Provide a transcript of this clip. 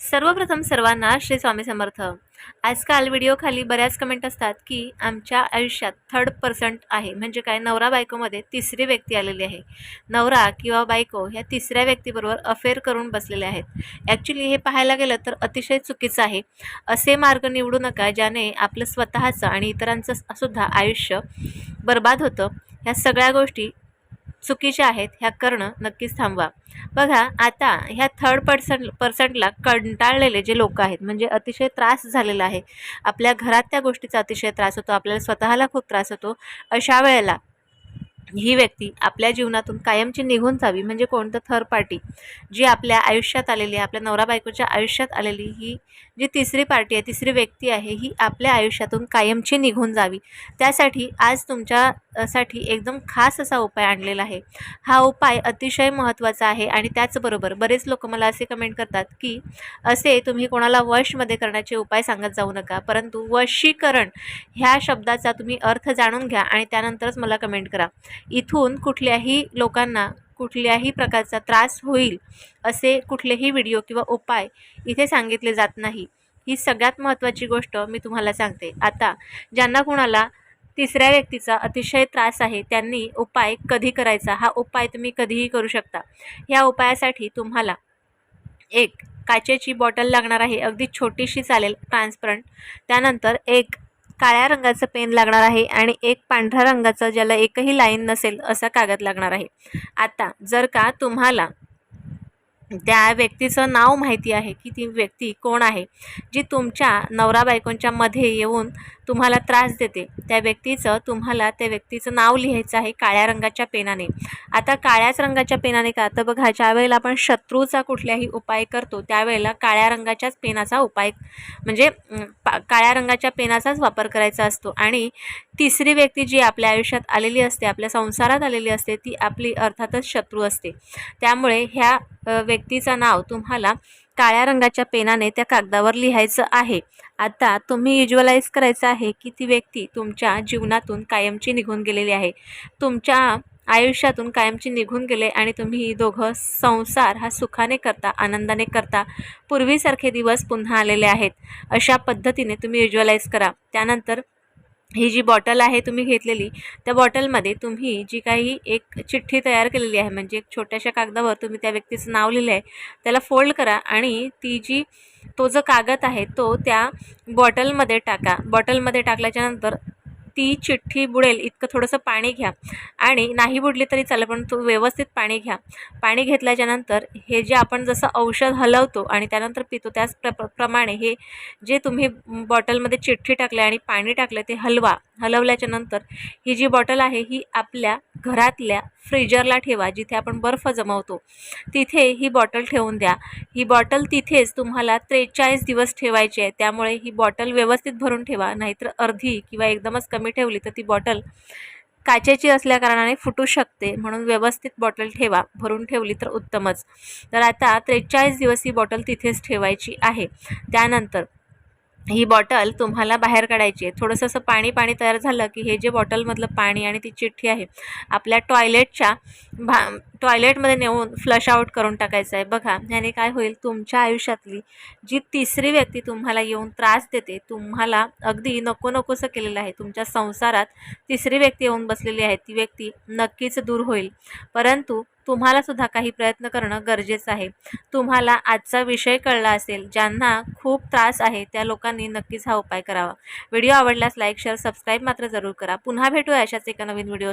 सर्वप्रथम सर्वांना श्री स्वामी समर्थ. आजकाल व्हिडिओखाली बऱ्याच कमेंट असतात की आमच्या आयुष्यात थर्ड पर्सेंट आहे. म्हणजे काय? नवरा बायकोमध्ये तिसरी व्यक्ती आलेली आहे. नवरा किंवा बायको ह्या तिसऱ्या व्यक्तीबरोबर अफेअर करून बसलेले आहेत. ॲक्च्युली हे पाहायला गेलं तर अतिशय चुकीचं आहे. असे मार्ग निवडू नका ज्याने आपलं स्वतःचं आणि इतरांचं सुद्धा आयुष्य बर्बाद होतं. ह्या सगळ्या गोष्टी चुकीच्या आहेत ह्या करणं नक्कीच थांबवा. बघा आता ह्या थर्ड पर्सन पर्सनला कंटाळलेले जे लोक आहेत म्हणजे अतिशय त्रास झालेला आहे. आपल्या घरात त्या गोष्टीचा अतिशय त्रास होतो आपल्याला स्वतःला खूप त्रास होतो. अशा वेळेला ही व्यक्ती आपल्या जीवनातून कायमची निघून जावी म्हणजे कोणतं थर्ड पार्टी जी आपल्या आयुष्यात आलेली आहे आपल्या नवरा बायकोच्या आयुष्यात आलेली ही जी तिसरी पार्टी आहे तिसरी व्यक्ती आहे ही आपल्या आयुष्यातून कायमची निघून जावी. त्यासाठी आज तुमच्यासाठी एकदम खास असा उपाय आणलेला आहे. हा उपाय अतिशय महत्त्वाचा आहे आणि त्याचबरोबर बरेच लोक मला असे कमेंट करतात की असे तुम्ही कोणाला वशमध्ये करण्याचे उपाय सांगत जाऊ नका परंतु वशीकरण ह्या शब्दाचा तुम्ही अर्थ जाणून घ्या आणि त्यानंतरच मला कमेंट करा. इथून कुठल्याही लोकांना कुठल्याही प्रकारचा त्रास होईल असे कुठलेही व्हिडिओ किंवा उपाय इथे सांगितले जात नाही. ही सगळ्यात महत्त्वाची गोष्ट मी तुम्हाला सांगते. आता ज्यांना कुणाला तिसऱ्या व्यक्तीचा अतिशय त्रास आहे त्यांनी उपाय कधी करायचा? हा उपाय तुम्ही कधीही करू शकता. ह्या उपायासाठी तुम्हाला एक काचेची बॉटल लागणार आहे. अगदी छोटीशी चालेल ट्रान्सपरंट. त्यानंतर एक काळ्या रंगाचं पेन लागणार आहे आणि एक पांढऱ्या रंगाचं ज्याला एकही लाईन नसेल असा कागद लागणार आहे. आता जर का तुम्हाला त्या व्यक्तीचं नाव माहिती आहे की ती व्यक्ती कोण आहे जी तुमच्या नवरा बायकोंच्या मध्ये येऊन तुम्हाला त्रास देते. त्या व्यक्तीचं तुम्हाला त्या व्यक्तीचं नाव लिहायचं आहे काळ्या रंगाच्या पेनाने. आता काळ्याच रंगाच्या पेनाने का? तर बघा ज्यावेळेला आपण शत्रूचा कुठल्याही उपाय करतो त्यावेळेला काळ्या रंगाच्याच पेनाचा उपाय म्हणजे पा काळ्या रंगाच्या पेनाचाच वापर करायचा असतो. आणि तिसरी व्यक्ती जी आपल्या आयुष्यात आलेली असते आपल्या संसारात आलेली असते ती आपली अर्थातच शत्रू असते. त्यामुळे ह्या व्यक्तीचं नाव तुम्हाला काळ्या रंगाच्या पेनाने त्या कागदावर लिहायचं आहे. आता तुम्ही युज्युअलाइज करायचं आहे की ती व्यक्ती तुमच्या जीवनातून कायमची निघून गेलेली आहे. तुमच्या आयुष्यातून कायमची निघून गेले आणि तुम्ही दोघं संसार हा सुखाने करता आनंदाने करता. पूर्वीसारखे दिवस पुन्हा आलेले आहेत. अशा पद्धतीने तुम्ही युज्युअलाइज करा. त्यानंतर ही जी बॉटल आहे तुम्ही घेतलेली त्या बॉटलमध्ये तुम्ही जी काही एक चिठ्ठी तयार केलेली आहे म्हणजे एक छोट्याशा कागदावर तुम्ही त्या व्यक्तीचं नाव लिहिलं आहे त्याला फोल्ड करा आणि ती जी तो जो कागद आहे तो त्या बॉटलमध्ये टाका. बॉटलमध्ये टाकल्याच्यानंतर ती चिठ्ठी बुडेल इतकं थोडंसं पाणी घ्या. आणि नाही बुडली तरी चालेल पण तो व्यवस्थित पाणी घ्या. पाणी घेतल्याच्यानंतर हे जे आपण जसं औषध हलवतो आणि त्यानंतर पितो त्याच प्र प्रमाणे हे जे तुम्ही बॉटलमध्ये चिठ्ठी टाकले आणि पाणी टाकलं ते हलवा. हलवल्याच्यानंतर ही जी बॉटल आहे ही आपल्या घरातल्या फ्रीजरला ठेवा जिथे आपण बर्फ जमवतो. तिथे ही बॉटल ठेवून द्या. ही बॉटल तिथेच तुम्हाला त्रेचाळीस दिवस ठेवायची आहे. त्यामुळे ही बॉटल व्यवस्थित भरून ठेवा. नाहीतर अर्धी किंवा एकदमच कमी ठेवली तर ती बॉटल काचेची असल्याकारणाने फुटू शकते. म्हणून व्यवस्थित बॉटल ठेवा. भरून ठेवली तर उत्तमच. तर आता त्रेचाळीस दिवस ही बॉटल तिथेच ठेवायची आहे. त्यानंतर ही बॉटल तुम्हाला बाहेर काढायची आहे. थोडंसं असं पाणी पाणी तयार झालं की हे जे बॉटलमधलं पाणी आणि ती चिठ्ठी आहे आपल्या टॉयलेटच्या भा टॉयलेटमध्ये नेऊन फ्लश आऊट करून टाकायचं आहे. बघा ह्याने काय होईल? तुमच्या आयुष्यातली जी तिसरी व्यक्ती तुम्हाला येऊन त्रास देते तुम्हाला अगदी नको नकोसं केलेलं आहे. तुमच्या संसारात तिसरी व्यक्ती येऊन बसलेली आहे. ती व्यक्ती नक्कीच दूर होईल. परंतु तुम्हाला सुद्धा काही प्रयत्न करणं गरजेचं आहे. तुम्हाला आजचा विषय कळला असेल ज्यांना खूप त्रास आहे त्या लोकांनी नक्कीच हा उपाय करावा. व्हिडिओ आवडल्यास लाईक शेअर सबस्क्राईब मात्र जरूर करा. पुन्हा भेटूया अशाच एका नवीन व्हिडिओ